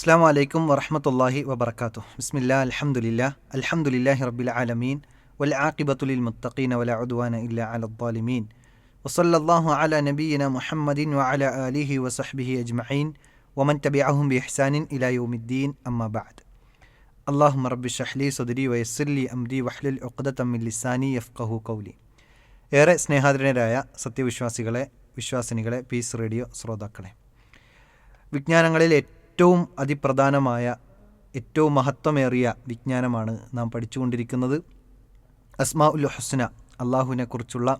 അസ്സാം വലൈക്കും വറഹമത്തല്ലാഹി വബർക്കാത്തു ബിസ്മില്ലാ അൽഹംദുലില്ലാ അൽഹംദുലില്ലാഹി റബ്ബിൽ ആലമീൻ വൽ ആഖിബത്തുലിൽ മുത്തഖീന വല ഉദ്വാന ഇല്ല അലദ്ദാലിമീൻ വസല്ലല്ലാഹു അല നബീന മുഹമ്മദിൻ വഅല ആലിഹി വസഹ്ബിഹി അജ്മഈൻ വമൻ തബിഅഹും ബിഇഹ്സാനിൻ ഇലാ യൗമിദ്ദീൻ അമ്മാ ബഅദ് അല്ലാഹുമ്മ റബ്ബി ഷഹ്ലി സദ്രി വയസ്സിർലി അംരി വഹ്ലുൽ ഉഖ്ദത മിൻ ലിസാനി യഫ്ഖഹു ഖൗലി ഏറെ സ്നേഹാദരനരായ സത്യവിശ്വാസികളെ വിശ്വാസിനികളെ പീസ് റേഡിയോ ശ്രോതാക്കളെ വിജ്ഞാനങ്ങളിൽ ഏറ്റവും അതിപ്രധാനമായ ഏറ്റവും മഹത്വമേറിയ വിജ്ഞാനമാണ് നാം പഠിച്ചുകൊണ്ടിരിക്കുന്നത്. അസ്മാ ഉൽ ഹുസ്ന അള്ളാഹുവിനെ കുറിച്ചുള്ള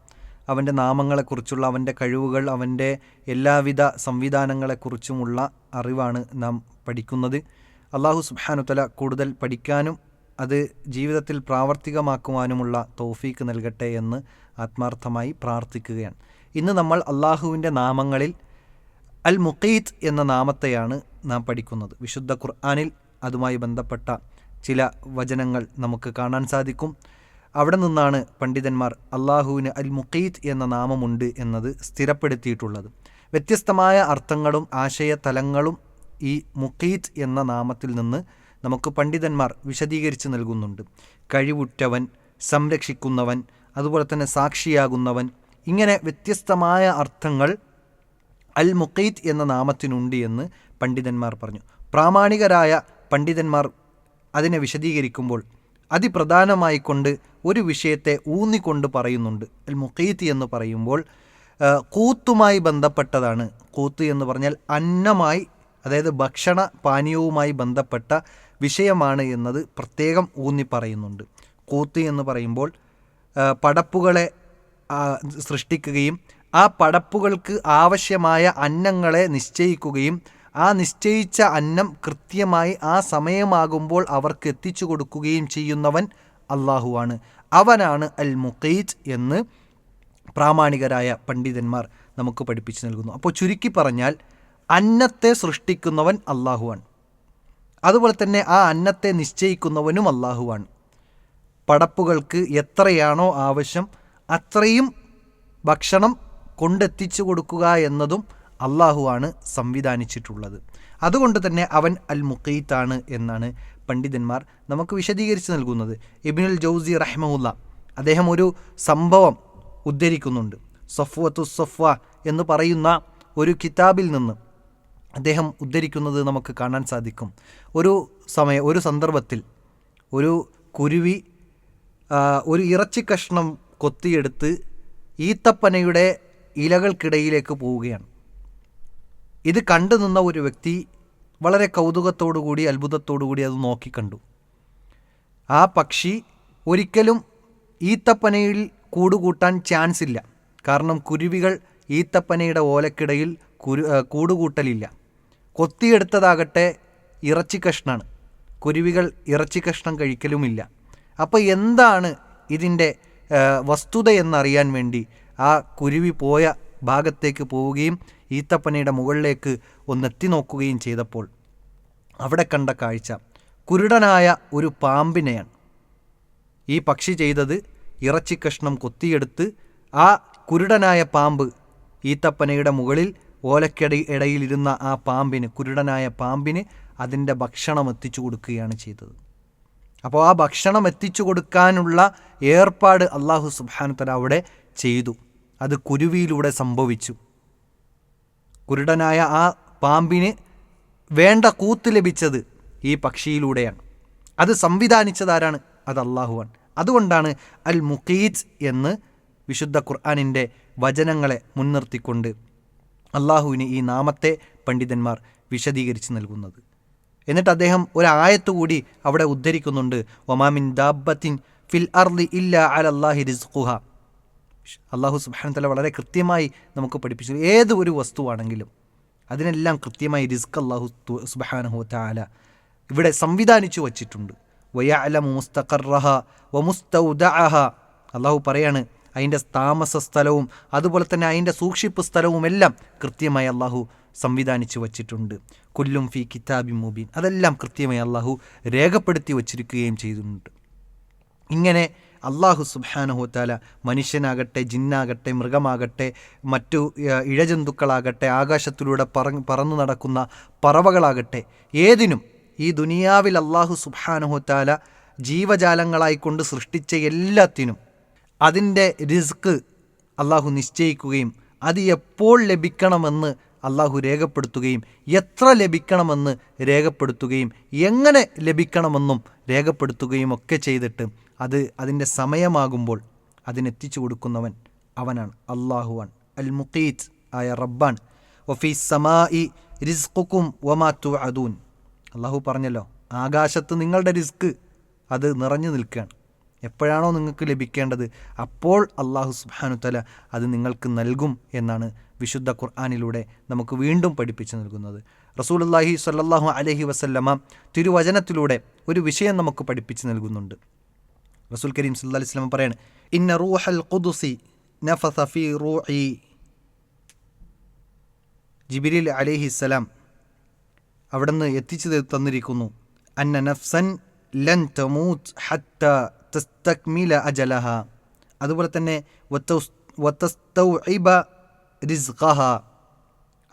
അവന്റെ നാമങ്ങളെക്കുറിച്ചുള്ള അവന്റെ കഴിവുകൾ അവന്റെ എല്ലാവിധ സംവിധാനങ്ങളെക്കുറിച്ചുമുള്ള അറിവാണ് നാം പഠിക്കുന്നത്. അള്ളാഹു സുബാനുത്തല കൂടുതൽ പഠിക്കാനും അത് ജീവിതത്തിൽ പ്രാവർത്തികമാക്കുവാനുമുള്ള തൗഫീക്ക് നൽകട്ടെ എന്ന് ആത്മാർത്ഥമായി പ്രാർത്ഥിക്കുകയാണ്. ഇന്ന് നമ്മൾ അള്ളാഹുവിന്റെ നാമങ്ങളിൽ അൽ മുഖീത്ത് എന്ന നാമത്തെയാണ് നാം പഠിക്കുന്നത്. വിശുദ്ധ ഖുർആാനിൽ അതുമായി ബന്ധപ്പെട്ട ചില വചനങ്ങൾ നമുക്ക് കാണാൻ സാധിക്കും. അവിടെ നിന്നാണ് പണ്ഡിതന്മാർ അള്ളാഹുവിന് അൽ മുഖീത്ത് എന്ന നാമമുണ്ട് എന്നത് സ്ഥിരപ്പെടുത്തിയിട്ടുള്ളത്. വ്യത്യസ്തമായ അർത്ഥങ്ങളും ആശയ തലങ്ങളും ഈ മുഖീത്ത് എന്ന നാമത്തിൽ നിന്ന് നമുക്ക് പണ്ഡിതന്മാർ വിശദീകരിച്ച് നൽകുന്നുണ്ട്. കഴിവുറ്റവൻ സംരക്ഷിക്കുന്നവൻ അതുപോലെ തന്നെ സാക്ഷിയാകുന്നവൻ ഇങ്ങനെ വ്യത്യസ്തമായ അർത്ഥങ്ങൾ അൽ മുഖീത്ത് എന്ന നാമത്തിനുണ്ട് എന്ന് പണ്ഡിതന്മാർ പറഞ്ഞു. പ്രാമാണികരായ പണ്ഡിതന്മാർ അതിനെ വിശദീകരിക്കുമ്പോൾ അതിപ്രധാനമായി കൊണ്ട് ഒരു വിഷയത്തെ ഊന്നിക്കൊണ്ട് പറയുന്നുണ്ട്. അൽ മുഖീത്ത് എന്ന് പറയുമ്പോൾ കൂത്തുമായി ബന്ധപ്പെട്ടതാണ്. കൂത്ത് എന്ന് പറഞ്ഞാൽ അന്നമായി അതായത് ഭക്ഷണ പാനീയവുമായി ബന്ധപ്പെട്ട വിഷയമാണ് എന്നത് പ്രത്യേകം ഊന്നി പറയുന്നുണ്ട്. കൂത്ത് എന്ന് പറയുമ്പോൾ പടപ്പുകളെ സൃഷ്ടിക്കുകയും ആ പടപ്പുകൾക്ക് ആവശ്യമായ അന്നങ്ങളെ നിശ്ചയിക്കുകയും ആ നിശ്ചയിച്ച അന്നം കൃത്യമായി ആ സമയമാകുമ്പോൾ അവർക്ക് എത്തിച്ചു കൊടുക്കുകയും ചെയ്യുന്നവൻ അള്ളാഹുവാണ് അവനാണ് അൽ മുഖീജ് എന്ന് പ്രാമാണികരായ പണ്ഡിതന്മാർ നമുക്ക് പഠിപ്പിച്ചു നൽകുന്നു. അപ്പോൾ ചുരുക്കി പറഞ്ഞാൽ അന്നത്തെ സൃഷ്ടിക്കുന്നവൻ അള്ളാഹുവാണ് അതുപോലെ തന്നെ ആ അന്നത്തെ നിശ്ചയിക്കുന്നവനും അള്ളാഹുവാണ് പടപ്പുകൾക്ക് എത്രയാണോ ആവശ്യം അത്രയും ഭക്ഷണം കൊണ്ടെത്തിച്ചു കൊടുക്കുക എന്നതും അള്ളാഹുവാണ് സംവിധാനിച്ചിട്ടുള്ളത്. അതുകൊണ്ട് തന്നെ അവൻ അൽ മുഖീത്താണ് എന്നാണ് പണ്ഡിതന്മാർ നമുക്ക് വിശദീകരിച്ച് നൽകുന്നത്. ഇബിനുൽ ജൗസി റഹ്മുല്ല അദ്ദേഹം ഒരു സംഭവം ഉദ്ധരിക്കുന്നുണ്ട്. സഫ്വത്തു സഫ്വ എന്ന് പറയുന്ന ഒരു കിതാബിൽ നിന്ന് അദ്ദേഹം ഉദ്ധരിക്കുന്നത് നമുക്ക് കാണാൻ സാധിക്കും. ഒരു സമയ ഒരു സന്ദർഭത്തിൽ ഒരു കുരുവി ഒരു ഇറച്ചി കഷ്ണം കൊത്തിയെടുത്ത് ഈത്തപ്പനയുടെ ഇലകൾക്കിടയിലേക്ക് പോവുകയാണ്. ഇത് കണ്ടു നിന്ന ഒരു വ്യക്തി വളരെ കൗതുകത്തോടുകൂടി അത്ഭുതത്തോടുകൂടി അത് നോക്കിക്കണ്ടു ആ പക്ഷി ഒരിക്കലും ഈത്തപ്പനയിൽ കൂടുകൂട്ടാൻ ചാൻസ് ഇല്ല. കാരണം കുരുവികൾ ഈത്തപ്പനയുടെ ഓലക്കിടയിൽ കുരു കൂടുകൂട്ടലില്ല കൊത്തിയെടുത്തതാകട്ടെ ഇറച്ചി കഷ്ണാണ്. കുരുവികൾ ഇറച്ചി കഷ്ണം കഴിക്കലുമില്ല. അപ്പോൾ എന്താണ് ഇതിന്റെ വസ്തുത എന്നറിയാൻ വേണ്ടി ആ കുരുവി പോയ ഭാഗത്തേക്ക് പോവുകയും ഈത്തപ്പനയുടെ മുകളിലേക്ക് ഒന്നെത്തി നോക്കുകയും ചെയ്തപ്പോൾ അവിടെ കണ്ട കാഴ്ച. കുരുടനായ ഒരു പാമ്പിനെയാണ്. ഈ പക്ഷി ചെയ്തത് ഇറച്ചി കഷ്ണം കൊത്തിയെടുത്ത് ആ കുരുടനായ പാമ്പ് ഈത്തപ്പനയുടെ മുകളിൽ ഓലക്കടി ഇടയിലിരുന്ന ആ പാമ്പിന് കുരുടനായ പാമ്പിന് അതിന്റെ ഭക്ഷണം എത്തിച്ചു കൊടുക്കുകയാണ് ചെയ്തത്. അപ്പോൾ ആ ഭക്ഷണം എത്തിച്ചു കൊടുക്കാനുള്ള ഏർപ്പാട് അള്ളാഹു സുബാനുത്തല അവിടെ ചെയ്തു. അത് കുരുവിയിലൂടെ സംഭവിച്ചു. കുരുടനായ ആ പാമ്പിന് വേണ്ട കൂത്ത് ലഭിച്ചത് ഈ പക്ഷിയിലൂടെയാണ്. അത് സംവിധാനിച്ചതാരാണ്? അത് അള്ളാഹുവാണ് അതുകൊണ്ടാണ് അൽ മുഖീജ് എന്ന് വിശുദ്ധ ഖുർആാനിന്റെ വചനങ്ങളെ മുൻനിർത്തിക്കൊണ്ട് അള്ളാഹുവിന് ഈ നാമത്തെ പണ്ഡിതന്മാർ വിശദീകരിച്ച് നൽകുന്നത്. എന്നിട്ട് അദ്ദേഹം ഒരായത്തുകൂടി കൂടി അവിടെ ഉദ്ധരിക്കുന്നുണ്ട്. ഒമാമിൻ ദാബത്തിൻ ഫിൽ അർലി ഇല്ല അള്ളാഹി റിസ്ഖുഹ. അള്ളാഹു സുബാൻ തല വളരെ കൃത്യമായി നമുക്ക് പഠിപ്പിച്ചു. ഏത് ഒരു വസ്തുവാണെങ്കിലും അതിനെല്ലാം കൃത്യമായി റിസ്ക് അള്ളാഹു സുബാനഹു താല ഇവിടെ സംവിധാനിച്ചു വച്ചിട്ടുണ്ട്. വയാല മുസ്തഖർഹ മുസ്തൗദഅഹ. അള്ളാഹു പറയാണ് അതിന്റെ താമസ സ്ഥലവും അതുപോലെ തന്നെ അതിന്റെ സൂക്ഷിപ്പ് സ്ഥലവും എല്ലാം കൃത്യമായി അള്ളാഹു സംവിധാനിച്ചു വച്ചിട്ടുണ്ട്. കൊല്ലും ഫി കിതാബി മുബീൻ. അതെല്ലാം കൃത്യമായി അള്ളാഹു രേഖപ്പെടുത്തി വച്ചിരിക്കുകയും ചെയ്തിട്ടുണ്ട്. ഇങ്ങനെ അള്ളാഹു സുബാനഹുത്താല മനുഷ്യനാകട്ടെ ജിന്നാകട്ടെ മൃഗമാകട്ടെ മറ്റു ഇഴജന്തുക്കളാകട്ടെ ആകാശത്തിലൂടെ പറ പറന്നു നടക്കുന്ന പറവകളാകട്ടെ ഏതിനും ഈ ദുനിയാവിൽ അള്ളാഹു സുബാനഹുത്താല ജീവജാലങ്ങളായിക്കൊണ്ട് സൃഷ്ടിച്ച എല്ലാത്തിനും അതിന്റെ റിസ്ക് അള്ളാഹു നിശ്ചയിക്കുകയും അത് എപ്പോൾ ലഭിക്കണമെന്ന് അള്ളാഹു രേഖപ്പെടുത്തുകയും എത്ര ലഭിക്കണമെന്ന് രേഖപ്പെടുത്തുകയും എങ്ങനെ ലഭിക്കണമെന്നും രേഖപ്പെടുത്തുകയും ഒക്കെ ചെയ്തിട്ട് അത് അതിന്റെ സമയമാകുമ്പോൾ അതിനെത്തിച്ചു കൊടുക്കുന്നവൻ അവനാണ്. അള്ളാഹുവാൻ അൽ മുഖീത്ത് ആയ റബ്ബാൻ വഫീ ഇ റിസ്ഖുക്കും വമാത്തു അള്ളാഹു പറഞ്ഞല്ലോ ആകാശത്ത് നിങ്ങളുടെ റിസ്ക് അത് നിറഞ്ഞു നിൽക്കുകയാണ്. എപ്പോഴാണോ നിങ്ങൾക്ക് ലഭിക്കേണ്ടത് അപ്പോൾ അള്ളാഹു സുബാനുത്തല തല അത് നിങ്ങൾക്ക് നൽകും എന്നാണ് വിശുദ്ധ ഖുർആാനിലൂടെ നമുക്ക് വീണ്ടും പഠിപ്പിച്ചു നൽകുന്നത്. റസൂലുള്ളാഹി സല്ലാഹു അലഹി വസല്ലമ തിരുവചനത്തിലൂടെ ഒരു വിഷയം നമുക്ക് പഠിപ്പിച്ചു നൽകുന്നുണ്ട്. റസൂൽ കരീം സല്ലാ അലൈഹി വസല്ലം പറയാണ് ഇന്ന റൂഹൽ ഖുദുസി നഫസ ഫീ റൂഇ ജിബിരിൽ അലൈഹിസ്സലാം അവിടുന്ന് എത്തിച്ചു തന്നിരിക്കുന്നു അന്ന നഫ്സൻ ലൻ തമൂത്ത് ഹത്ത തസ്തക്മില അജലഹ. അതുപോലെ തന്നെ വത്തൗസ്- വതസ്തൗഇബ റിസ്ഖഹ.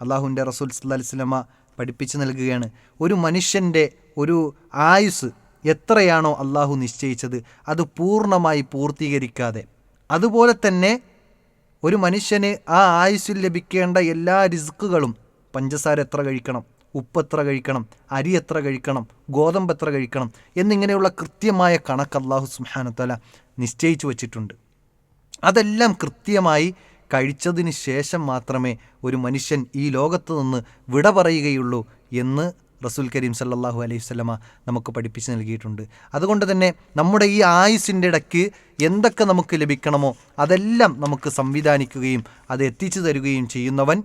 അള്ളാഹുവിന്റെ റസൂൽ സല്ലാ അലൈഹി വസല്ലമ പഠിപ്പിച്ചു നൽകുകയാണ് ഒരു മനുഷ്യന്റെ ഒരു ആയുസ് എത്രയാണോ അള്ളാഹു നിശ്ചയിച്ചത് അത് പൂർണമായി പൂർത്തീകരിക്കാതെ. അതുപോലെ തന്നെ ഒരു മനുഷ്യന് ആ ആയുസ്സിൽ ലഭിക്കേണ്ട എല്ലാ റിസ്ക്കുകളും പഞ്ചസാര എത്ര കഴിക്കണം ഉപ്പ് എത്ര കഴിക്കണം അരി എത്ര കഴിക്കണം ഗോതമ്പ് എത്ര കഴിക്കണം എന്നിങ്ങനെയുള്ള കൃത്യമായ കണക്ക് അള്ളാഹു സുഹാനത്തല നിശ്ചയിച്ചു വച്ചിട്ടുണ്ട്. അതെല്ലാം കൃത്യമായി കഴിച്ചതിന് ശേഷം മാത്രമേ ഒരു മനുഷ്യൻ ഈ ലോകത്ത് നിന്ന് വിട പറയുകയുള്ളൂ എന്ന് റസൂൽ കരീം സല്ലാഹു അലൈഹി സ്വലമ നമുക്ക് പഠിപ്പിച്ച് നൽകിയിട്ടുണ്ട്. അതുകൊണ്ട് തന്നെ നമ്മുടെ ഈ ആയുസിന്റെ ഇടയ്ക്ക് എന്തൊക്കെ നമുക്ക് ലഭിക്കണമോ അതെല്ലാം നമുക്ക് സംവിധാനിക്കുകയും അത് എത്തിച്ചു തരുകയും ചെയ്യുന്നവൻ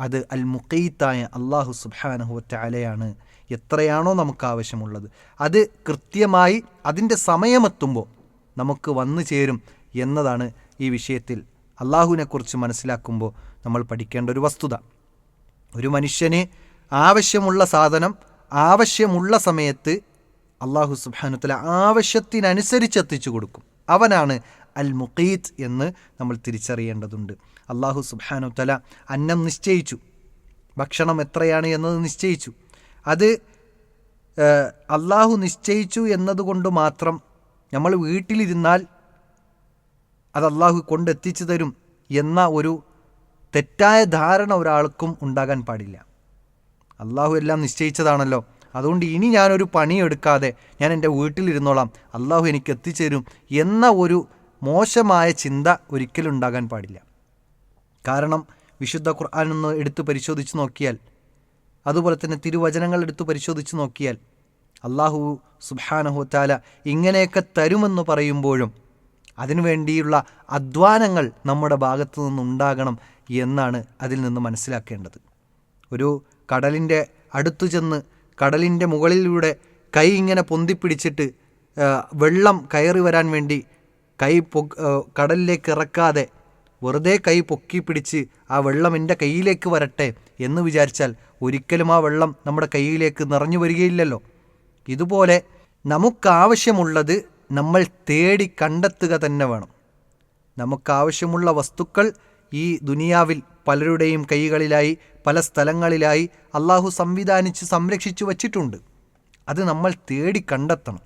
അത് അൽ മുഖീത്തായ അള്ളാഹു സുബ്ഹാനഹു വതആലയാണ്. എത്രയാണോ നമുക്ക് ആവശ്യമുള്ളത്. അത് കൃത്യമായി അതിന്റെ സമയമെത്തുമ്പോൾ നമുക്ക് വന്നു ചേരും എന്നതാണ് ഈ വിഷയത്തിൽ അള്ളാഹുവിനെക്കുറിച്ച് മനസ്സിലാക്കുമ്പോൾ നമ്മൾ പഠിക്കേണ്ട ഒരു വസ്തുത. ഒരു മനുഷ്യന് ആവശ്യമുള്ള സാധനം ആവശ്യമുള്ള സമയത്ത് അള്ളാഹു സുബാനുത്തല ആവശ്യത്തിനനുസരിച്ച് എത്തിച്ചു കൊടുക്കും. അവനാണ് അൽ മുഖീത്ത് എന്ന് നമ്മൾ തിരിച്ചറിയേണ്ടതുണ്ട്. അള്ളാഹു സുബാനുത്തല അന്നം നിശ്ചയിച്ചു. ഭക്ഷണം എത്രയാണ് എന്നത് നിശ്ചയിച്ചു. അത് അള്ളാഹു നിശ്ചയിച്ചു എന്നതുകൊണ്ട് മാത്രം നമ്മൾ വീട്ടിലിരുന്നാൽ അത് അള്ളാഹു കൊണ്ടെത്തിച്ചു തരും എന്ന ഒരു തെറ്റായ ധാരണ ഒരാൾക്കും ഉണ്ടാകാൻ പാടില്ല. അള്ളാഹു എല്ലാം നിശ്ചയിച്ചതാണല്ലോ. അതുകൊണ്ട് ഇനി ഞാനൊരു പണിയെടുക്കാതെ ഞാൻ എന്റെ വീട്ടിലിരുന്നോളാം. അള്ളാഹു എനിക്ക് എത്തിച്ചേരും എന്ന ഒരു മോശമായ ചിന്ത ഒരിക്കലും ഉണ്ടാകാൻ പാടില്ല. കാരണം വിശുദ്ധ ഖുർആൻ ഒന്ന് എടുത്ത് പരിശോധിച്ച് നോക്കിയാൽ അതുപോലെ തന്നെ തിരുവചനങ്ങൾ എടുത്ത് പരിശോധിച്ച് നോക്കിയാൽ അള്ളാഹു സുബാനഹു താല ഇങ്ങനെയൊക്കെ തരുമെന്ന് പറയുമ്പോഴും അതിനുവേണ്ടിയുള്ള അധ്വാനങ്ങൾ നമ്മുടെ ഭാഗത്തു നിന്നുണ്ടാകണം എന്നാണ് അതിൽ നിന്ന് മനസ്സിലാക്കേണ്ടത്. ഒരു കടലിന്റെ അടുത്തു ചെന്ന് കടലിന്റെ മുകളിലൂടെ കൈ ഇങ്ങനെ പൊന്തിപ്പിടിച്ചിട്ട് വെള്ളം കയറി വരാൻ വേണ്ടി കൈ പൊ കടലിലേക്ക് ഇറക്കാതെ വെറുതെ കൈ പൊക്കി പിടിച്ച് ആ വെള്ളം എന്റെ കയ്യിലേക്ക് വരട്ടെ എന്ന് വിചാരിച്ചാൽ ഒരിക്കലും ആ വെള്ളം നമ്മുടെ കയ്യിലേക്ക് നിറഞ്ഞു വരികയില്ലല്ലോ. ഇതുപോലെ നമുക്കാവശ്യമുള്ളത് നമ്മൾ തേടി കണ്ടെത്തുക തന്നെ വേണം. നമുക്കാവശ്യമുള്ള വസ്തുക്കൾ ഈ ദുനിയാവിൽ പലരുടെയും കൈകളിലായി പല സ്ഥലങ്ങളിലായി അള്ളാഹു സംവിധാനിച്ച് സംരക്ഷിച്ചു വച്ചിട്ടുണ്ട്. അത് നമ്മൾ തേടി കണ്ടെത്തണം.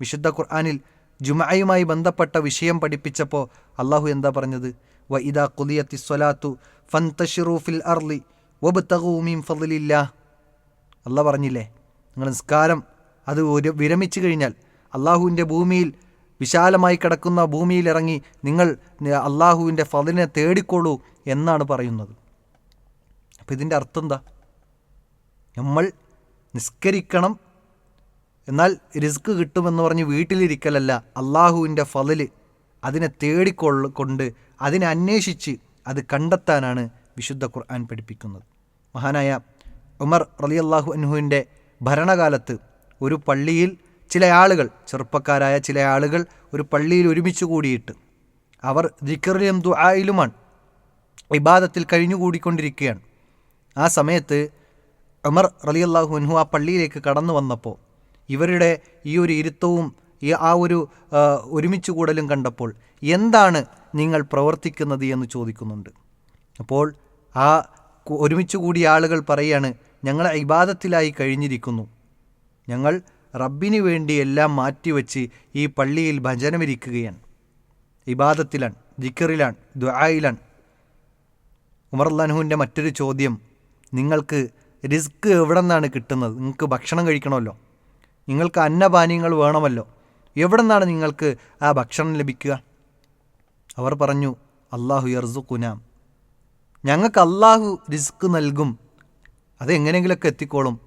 വിശുദ്ധ ഖുർആാനിൽ ജുമയുമായി ബന്ധപ്പെട്ട വിഷയം പഠിപ്പിച്ചപ്പോൾ അള്ളാഹു എന്താ പറഞ്ഞത്? വ ഇദാ കുലിയത്തി സ്വലാത്തു ഫന്തഷിറൂഫിൽ അർലി വബ്തഗൂമീം ഫതിലില്ല അല്ല പറഞ്ഞില്ലേ? നിങ്ങൾ നിസ്കാരം അത് ഒരു വിരമിച്ചു കഴിഞ്ഞാൽ അള്ളാഹുവിന്റെ ഭൂമിയിൽ വിശാലമായി കിടക്കുന്ന ഭൂമിയിലിറങ്ങി നിങ്ങൾ അള്ളാഹുവിന്റെ ഫതിനെ തേടിക്കൊള്ളൂ എന്നാണ് പറയുന്നത്. അപ്പം ഇതിന്റെ അർത്ഥം എന്താ? നമ്മൾ നിസ്കരിക്കണം എന്നാൽ റിസ്ക് കിട്ടുമെന്ന് പറഞ്ഞ് വീട്ടിലിരിക്കലല്ല. അള്ളാഹുവിന്റെ ഫതിൽ അതിനെ തേടിക്കൊള്ള കൊണ്ട് അതിനെ അന്വേഷിച്ച് അത് കണ്ടെത്താനാണ് വിശുദ്ധ ഖുർആൻ പഠിപ്പിക്കുന്നത്. മഹാനായ ഉമർ റലി അള്ളാഹു അൻഹുവിന്റെ ഭരണകാലത്ത് ഒരു പള്ളിയിൽ ചില ആളുകൾ ചെറുപ്പക്കാരായ ചില ആളുകൾ ഒരു പള്ളിയിൽ ഒരുമിച്ച് കൂടിയിട്ട് അവർ ദിക്കറിലും ദുആയിലുമാണ് ഇബാദത്തിൽ കഴിഞ്ഞുകൂടിക്കൊണ്ടിരിക്കുകയാണ്. ആ സമയത്ത് ഉമർ റളിയല്ലാഹു അൻഹു ആ പള്ളിയിലേക്ക് കടന്നു വന്നപ്പോൾ ഇവരുടെ ഈ ഒരു ഇരുത്തവും ഈ ആ ഒരു ഒരുമിച്ച് കൂടലും കണ്ടപ്പോൾ എന്താണ് നിങ്ങൾ പ്രവർത്തിക്കുന്നത് എന്ന് ചോദിക്കുന്നുണ്ട്. അപ്പോൾ ആ ഒരുമിച്ച് കൂടിയ ആളുകൾ പറയാണ് ഞങ്ങൾ ഇബാദത്തിലായി കഴിഞ്ഞിരിക്കുന്നു. ഞങ്ങൾ റബ്ബിന് വേണ്ടി എല്ലാം മാറ്റിവെച്ച് ഈ പള്ളിയിൽ ഭജനമിരിക്കുകയാണ്. ഇബാദത്തിലാണ് ദിക്കറിലാണ് ഉമർ അള്ളാഹുവിന്റെ മറ്റൊരു ചോദ്യം നിങ്ങൾക്ക് റിസ്ക് എവിടെ നിന്നാണ് കിട്ടുന്നത്? നിങ്ങൾക്ക് ഭക്ഷണം കഴിക്കണമല്ലോ. നിങ്ങൾക്ക് അന്നപാനീയങ്ങൾ വേണമല്ലോ. എവിടെ നിന്നാണ് നിങ്ങൾക്ക് ആ ഭക്ഷണം ലഭിക്കുക? അവർ പറഞ്ഞു അള്ളാഹു യർസുഖുനാം. ഞങ്ങൾക്ക് അള്ളാഹു റിസ്ക് നൽകും. അത് എങ്ങനെയെങ്കിലുമൊക്കെ എത്തിക്കോളും.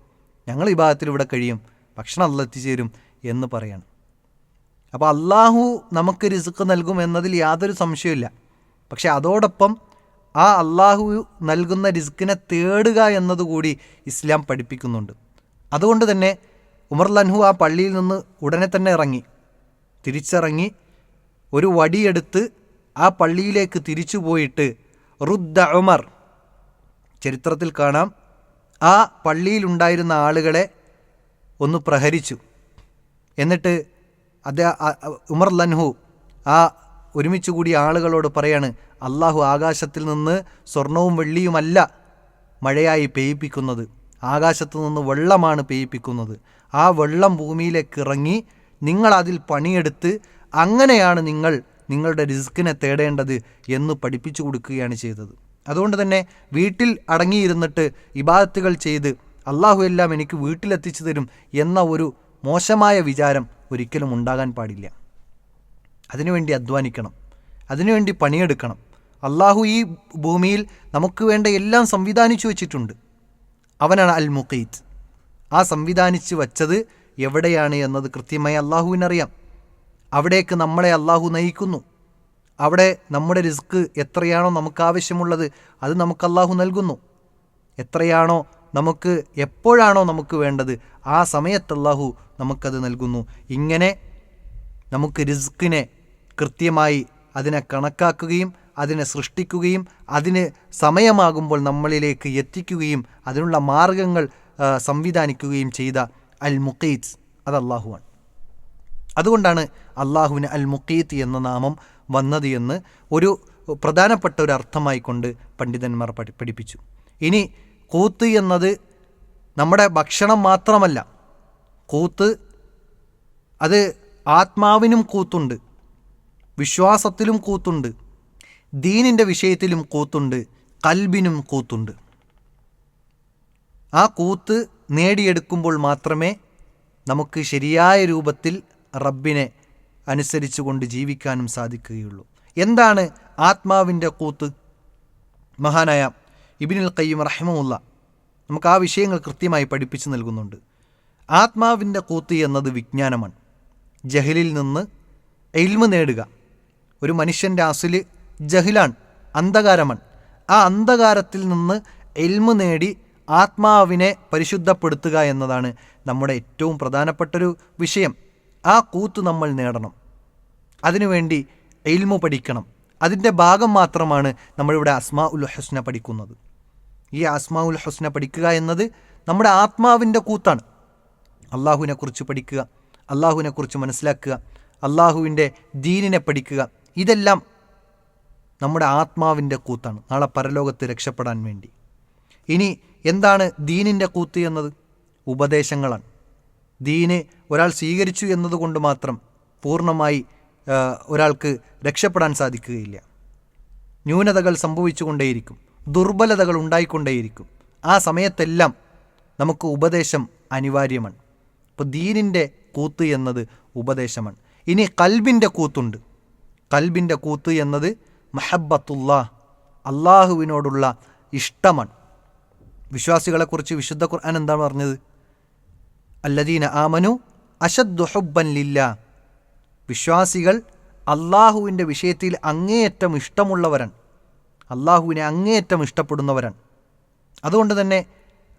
ഞങ്ങൾ ഈ ഭാഗത്തിൽ ഇവിടെ കഴിയും. ഭക്ഷണം അല്ല എത്തിച്ചേരും എന്ന് പറയാണ്. അപ്പോൾ അള്ളാഹു നമുക്ക് റിസ്ക് നൽകും എന്നതിൽ യാതൊരു സംശയമില്ല പക്ഷേ അതോടൊപ്പം ആ അള്ളാഹു നൽകുന്ന റിസ്ക്കിനെ തേടുക എന്നതുകൂടി ഇസ്ലാം പഠിപ്പിക്കുന്നുണ്ട്. അതുകൊണ്ട് തന്നെ ഉമർ ലൻഹു ആ പള്ളിയിൽ നിന്ന് ഉടനെ തന്നെ ഇറങ്ങി. തിരിച്ചിറങ്ങി ഒരു വടിയെടുത്ത് ആ പള്ളിയിലേക്ക് തിരിച്ചു പോയിട്ട് റുദ്ദ ഉമർ ചരിത്രത്തിൽ കാണാം. ആ പള്ളിയിലുണ്ടായിരുന്ന ആളുകളെ ഒന്ന് പ്രഹരിച്ചു. എന്നിട്ട് അദ്ദേഹം ഉമർ ലൻഹു ആ ഒരുമിച്ച് കൂടിയ ആളുകളോട് പറയാണ് അള്ളാഹു ആകാശത്തിൽ നിന്ന് സ്വർണവും വെള്ളിയുമല്ല മഴയായി പെയ്യിപ്പിക്കുന്നത്. ആകാശത്തു നിന്ന് വെള്ളമാണ് പെയ്യിപ്പിക്കുന്നത്. ആ വെള്ളം ഭൂമിയിലേക്ക് ഇറങ്ങി നിങ്ങൾ അതിൽ പണിയെടുത്ത് അങ്ങനെയാണ് നിങ്ങൾ നിങ്ങളുടെ റിസ്കിനെ തേടേണ്ടത് എന്ന് പഠിപ്പിച്ചു കൊടുക്കുകയാണ് ചെയ്തത്. അതുകൊണ്ട് തന്നെ വീട്ടിൽ അടങ്ങിയിരുന്നിട്ട് ഇബാദത്തുകൾ ചെയ്ത് അള്ളാഹു എല്ലാം എനിക്ക് വീട്ടിലെത്തിച്ചു തരും എന്ന ഒരു മോശമായ വിചാരം ഒരിക്കലും ഉണ്ടാകാൻ പാടില്ല. അതിനുവേണ്ടി അധ്വാനിക്കണം. അതിനുവേണ്ടി പണിയെടുക്കണം. അള്ളാഹു ഈ ഭൂമിയിൽ നമുക്ക് വേണ്ട എല്ലാം സംവിധാനിച്ചു വച്ചിട്ടുണ്ട്. അവനാണ് അൽ മുഖീത്ത് ആ സംവിധാനിച്ച് വച്ചത് എവിടെയാണ് എന്നത് കൃത്യമായി അള്ളാഹുവിനറിയാം അവിടേക്ക് നമ്മളെ അള്ളാഹു നയിക്കുന്നു. അവിടെ നമ്മുടെ റിസ്ക് എത്രയാണോ നമുക്ക് ആവശ്യമുള്ളത് അത് നമുക്ക് അള്ളാഹു നൽകുന്നു. എത്രയാണോ നമുക്ക് എപ്പോഴാണോ നമുക്ക് വേണ്ടത് ആ സമയത്ത് അള്ളാഹു നമുക്കത് നൽകുന്നു. ഇങ്ങനെ നമുക്ക് റിസ്ക്കിനെ കൃത്യമായി അതിനെ കണക്കാക്കുകയും അതിനെ സൃഷ്ടിക്കുകയും അതിന് സമയമാകുമ്പോൾ നമ്മളിലേക്ക് എത്തിക്കുകയും അതിനുള്ള മാർഗങ്ങൾ സംവിധാനിക്കുകയും ചെയ്ത അൽ മുഖീത്ത് അത് അള്ളാഹുവാണ് അതുകൊണ്ടാണ് അള്ളാഹുവിന് അൽ മുഖീത്ത് എന്ന നാമം വന്നത് എന്ന് ഒരു പ്രധാനപ്പെട്ട ഒരു അർത്ഥമായിക്കൊണ്ട് പണ്ഡിതന്മാർ പഠി പഠിപ്പിച്ചു. ഇനി കൂത്ത് എന്നത് നമ്മുടെ ഭക്ഷണം മാത്രമല്ല. കൂത്ത് അത് ആത്മാവിനും കൂത്തുണ്ട്. വിശ്വാസത്തിലും കൂത്തുണ്ട്. ദീനിന്റെ വിഷയത്തിലും കൂത്തുണ്ട്. കൽബിനും കൂത്തുണ്ട്. ആ കൂത്ത് നേടിയെടുക്കുമ്പോൾ മാത്രമേ നമുക്ക് ശരിയായ രൂപത്തിൽ റബ്ബിനെ അനുസരിച്ചുകൊണ്ട് ജീവിക്കാനും സാധിക്കുകയുള്ളൂ. എന്താണ് ആത്മാവിന്റെ കൂത്ത്? മഹാനായ ഇബിനുൽ കയ്യം റഹിമുള്ള നമുക്ക് ആ വിഷയങ്ങൾ കൃത്യമായി പഠിപ്പിച്ചു നൽകുന്നുണ്ട്. ആത്മാവിന്റെ കൂത്ത് എന്നത് വിജ്ഞാനമാണ്. ജഹലിൽ നിന്ന് എൽമ് നേടുക. ഒരു മനുഷ്യന്റെ അസിൽ ജഹിലാണ് അന്ധകാരമാണ്. ആ അന്ധകാരത്തിൽ നിന്ന് എൽമ് നേടി ആത്മാവിനെ പരിശുദ്ധപ്പെടുത്തുക എന്നതാണ് നമ്മുടെ ഏറ്റവും പ്രധാനപ്പെട്ടൊരു വിഷയം. ആ കൂത്ത് നമ്മൾ നേടണം. അതിനുവേണ്ടി എൽമു പഠിക്കണം. അതിന്റെ ഭാഗം മാത്രമാണ് നമ്മളിവിടെ അസ്മാ ഉൽ ഹുസ്ന പഠിക്കുന്നത്. ഈ ആസ്മാവുൽ ഹുസ്ന പഠിക്കുക എന്നത് നമ്മുടെ ആത്മാവിന്റെ കൂത്താണ്. അള്ളാഹുവിനെക്കുറിച്ച് പഠിക്കുക അള്ളാഹുവിനെക്കുറിച്ച് മനസ്സിലാക്കുക അള്ളാഹുവിന്റെ ദീനിനെ പഠിക്കുക ഇതെല്ലാം നമ്മുടെ ആത്മാവിന്റെ കൂത്താണ്. നാളെ പരലോകത്ത് രക്ഷപ്പെടാൻ വേണ്ടി. ഇനി എന്താണ് ദീനിന്റെ കൂത്ത് എന്നത്? ഉപദേശങ്ങളാണ്. ദീന് ഒരാൾ സ്വീകരിച്ചു എന്നതുകൊണ്ട് മാത്രം പൂർണമായി ഒരാൾക്ക് രക്ഷപ്പെടാൻ സാധിക്കുകയില്ല. ന്യൂനതകൾ സംഭവിച്ചുകൊണ്ടേയിരിക്കും. ദുർബലതകൾ ഉണ്ടായിക്കൊണ്ടേയിരിക്കും. ആ സമയത്തെല്ലാം നമുക്ക് ഉപദേശം അനിവാര്യമാണ്. ഇപ്പോൾ ദീനിന്റെ കൂത്ത് എന്നത് ഉപദേശമാണ്. ഇനി കൽബിന്റെ കൂത്തുണ്ട്. കൽബിന്റെ കൂത്ത് എന്നത് മഹബത്തുള്ള അള്ളാഹുവിനോടുള്ള ഇഷ്ടമാണ്. വിശ്വാസികളെക്കുറിച്ച് വിശുദ്ധ ഖുർആൻ എന്താണ് പറഞ്ഞത്? അല്ലദീന ആമനു അഷദ്ദു ഹുബ്ബൻ ലില്ല. വിശ്വാസികൾ അള്ളാഹുവിന്റെ വിഷയത്തിൽ അങ്ങേയറ്റം ഇഷ്ടമുള്ളവരാണ്. അള്ളാഹുവിനെ അങ്ങേയറ്റം ഇഷ്ടപ്പെടുന്നവരാണ്. അതുകൊണ്ട് തന്നെ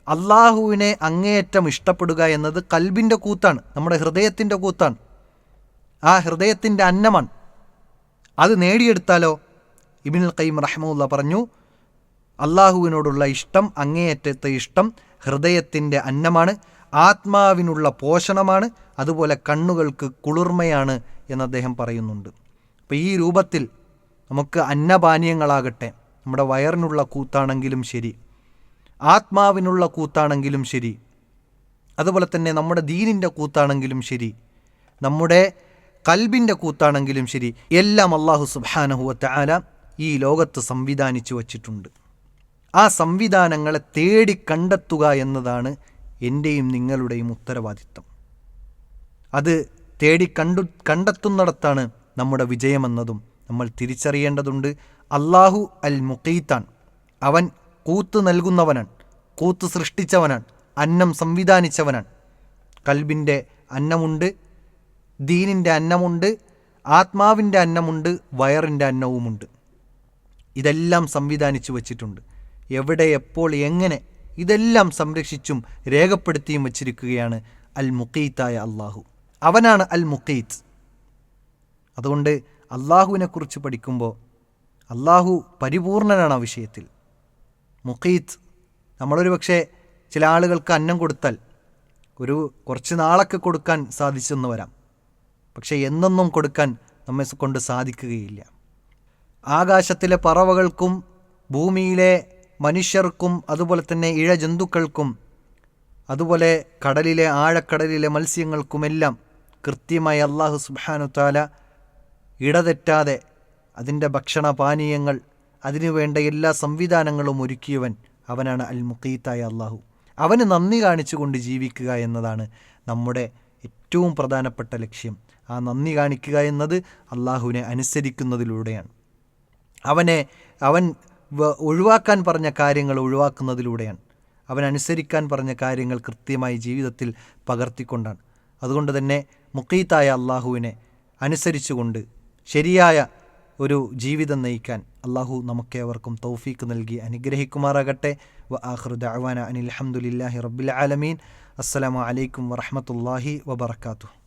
അള്ളാഹുവിനെ അങ്ങേയറ്റം ഇഷ്ടപ്പെടുക എന്നത് കൽബിന്റെ കൂത്താണ് നമ്മുടെ ഹൃദയത്തിന്റെ കൂത്താണ്. ആ ഹൃദയത്തിന്റെ അന്നമാണ്. അത് നേടിയെടുത്താലോ? ഇബിനുൽ കയ്യം റഹ്മുല്ല പറഞ്ഞു അള്ളാഹുവിനോടുള്ള ഇഷ്ടം അങ്ങേയറ്റത്തെ ഇഷ്ടം ഹൃദയത്തിന്റെ അന്നമാണ് ആത്മാവിനുള്ള പോഷണമാണ് അതുപോലെ കണ്ണുകൾക്ക് കുളിർമയാണ് എന്ന് അദ്ദേഹം പറയുന്നുണ്ട്. അപ്പോൾ ഈ രൂപത്തിൽ നമുക്ക് അന്നപാനീയങ്ങളാകട്ടെ നമ്മുടെ വയറിനുള്ള കൂത്താണെങ്കിലും ശരി. ആത്മാവിനുള്ള കൂത്താണെങ്കിലും ശരി. അതുപോലെ തന്നെ നമ്മുടെ ദീനിന്റെ കൂത്താണെങ്കിലും ശരി. നമ്മുടെ കൽബിന്റെ കൂത്താണെങ്കിലും ശരി. എല്ലാം അള്ളാഹു സുബാനഹുവത്ത ആല ഈ ലോകത്ത് സംവിധാനിച്ചു വച്ചിട്ടുണ്ട്. ആ സംവിധാനങ്ങളെ തേടി കണ്ടെത്തുക എന്നതാണ് എന്റെയും നിങ്ങളുടെയും ഉത്തരവാദിത്തം. അത് തേടി കണ്ടു കണ്ടെത്തുന്നിടത്താണ് നമ്മുടെ വിജയമെന്നതും നമ്മൾ തിരിച്ചറിയേണ്ടതുണ്ട്. അള്ളാഹു അൽ മുഖീത്താൻ അവൻ കൂത്ത് നൽകുന്നവനാണ് കൂത്ത് സൃഷ്ടിച്ചവനാണ് അന്നം സംവിധാനിച്ചവനാണ് കൽബിന്റെ അന്നമുണ്ട് ദീനിന്റെ അന്നമുണ്ട് ആത്മാവിന്റെ അന്നമുണ്ട് വയറിന്റെ അന്നവുമുണ്ട്. ഇതെല്ലാം സംവിധാനിച്ചു വച്ചിട്ടുണ്ട്. എവിടെ എപ്പോൾ എങ്ങനെ ഇതെല്ലാം സംരക്ഷിച്ചും രേഖപ്പെടുത്തിയും വച്ചിരിക്കുകയാണ് അൽ മുഖീത്തായ അള്ളാഹു അവനാണ് അൽ മുഖീത്ത് അതുകൊണ്ട് അള്ളാഹുവിനെക്കുറിച്ച് പഠിക്കുമ്പോൾ അള്ളാഹു പരിപൂർണനാണ് ആ വിഷയത്തിൽ. മുഖീത്ത് നമ്മളൊരു പക്ഷേ ചില ആളുകൾക്ക് അന്നം കൊടുത്താൽ ഒരു കുറച്ച് നാളൊക്കെ കൊടുക്കാൻ സാധിച്ചെന്ന് വരാം. പക്ഷേ എന്നൊന്നും കൊടുക്കാൻ നമ്മെ കൊണ്ട് സാധിക്കുകയില്ല. ആകാശത്തിലെ പറവകൾക്കും ഭൂമിയിലെ മനുഷ്യർക്കും അതുപോലെ തന്നെ ഇഴജന്തുക്കൾക്കും അതുപോലെ കടലിലെ ആഴക്കടലിലെ മത്സ്യങ്ങൾക്കുമെല്ലാം കൃത്യമായി അള്ളാഹു സുബാനു താല ഇടതെറ്റാതെ അതിന്റെ ഭക്ഷണപാനീയങ്ങൾ അതിനുവേണ്ട എല്ലാ സംവിധാനങ്ങളും ഒരുക്കിയവൻ അവനാണ് അൽ മുഖീത്തായ അള്ളാഹു. അവന് നന്ദി കാണിച്ചുകൊണ്ട് ജീവിക്കുക എന്നതാണ് നമ്മുടെ ഏറ്റവും പ്രധാനപ്പെട്ട ലക്ഷ്യം. ആ നന്ദി കാണിക്കുക എന്നത് അള്ളാഹുവിനെ അനുസരിക്കുന്നതിലൂടെയാണ്. അവനെ അവൻ ഒഴിവാക്കാൻ പറഞ്ഞ കാര്യങ്ങൾ ഒഴിവാക്കുന്നതിലൂടെയാണ്. അവൻ അനുസരിക്കാൻ പറഞ്ഞ കാര്യങ്ങൾ കൃത്യമായി ജീവിതത്തിൽ പകർത്തിക്കൊണ്ടാണ്. അതുകൊണ്ട് തന്നെ മുക്കീത്തായ അള്ളാഹുവിനെ അനുസരിച്ചുകൊണ്ട് ശരിയായ ഒരു ജീവിതം നയിക്കാൻ അള്ളാഹു നമുക്കേവർക്കും തൗഫീക്ക് നൽകി അനുഗ്രഹിക്കുമാറാകട്ടെ. വ ആഹ്റു ദഅവാന അനിൽ അഹമ്മദില്ലാഹി റബ്ബിൽ ആലമീൻ. അസ്സലാമു അലൈക്കും വറഹമത്തല്ലാഹി വബർക്കാത്തു